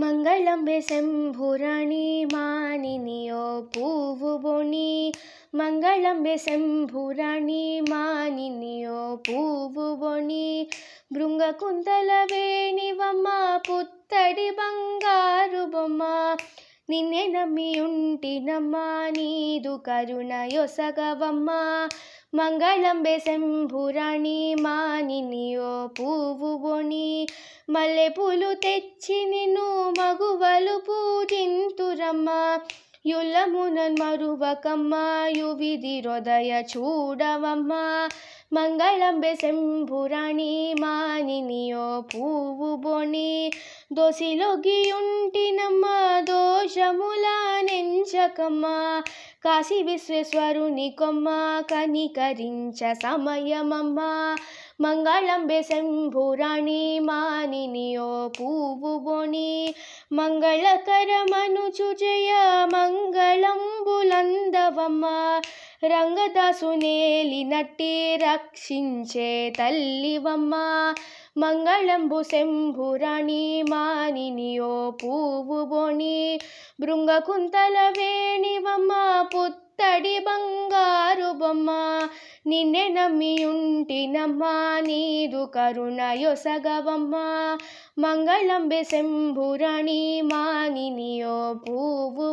మంగళంబె శంభురాణి మానినియో పువ్వు బొని. మంగళంబె శంభురాణి మానినియో పువ్వు బొని. భృంగ కుంతల వేణివమ్మ పుత్తడి బంగారు బొమ్మ. నిన్నే నమ్మి ఉంటినమ్మా నీదు కరుణ యొసగవమ్మ. మంగళంబె శంభురాణి మానినియో పువ్వు బొని. మల్లెపూలు తెచ్చి నిన్ను మగువలు పూజింతురమ్మా. యుల్లమునన్ మరువకమ్మ యువిధి హృదయ చూడవమ్మా. మంగళంబె శంభురాణి మానినియో పువ్వు బొని. దోసిలొగియుంటినమ్మ దోషముల నెంచకమ్మ. కాశీ విశ్వేశ్వరుని కొమ్మ కనికరించ సమయమమ్మ. మంగళంబె శంభురాణి మానినియో పువ్వు బొని మంగళకరమనుచు జయ మంగళంబులందవమ్మ రంగదాసునేలినట్టి రక్షించే తల్లివమ్మ. మంగళంబు శంభురాణి మానినియో పువ్వు బొని బృంగకుంతల వేణివమ్మ పుత్తడి బంగారు బొమ్మ. నిన్నే నమ్మి ఉంటినమ్మా నీదు కరుణయొసగవమ్మా మంగళంబె శంభురణి మానినియో పువ్వు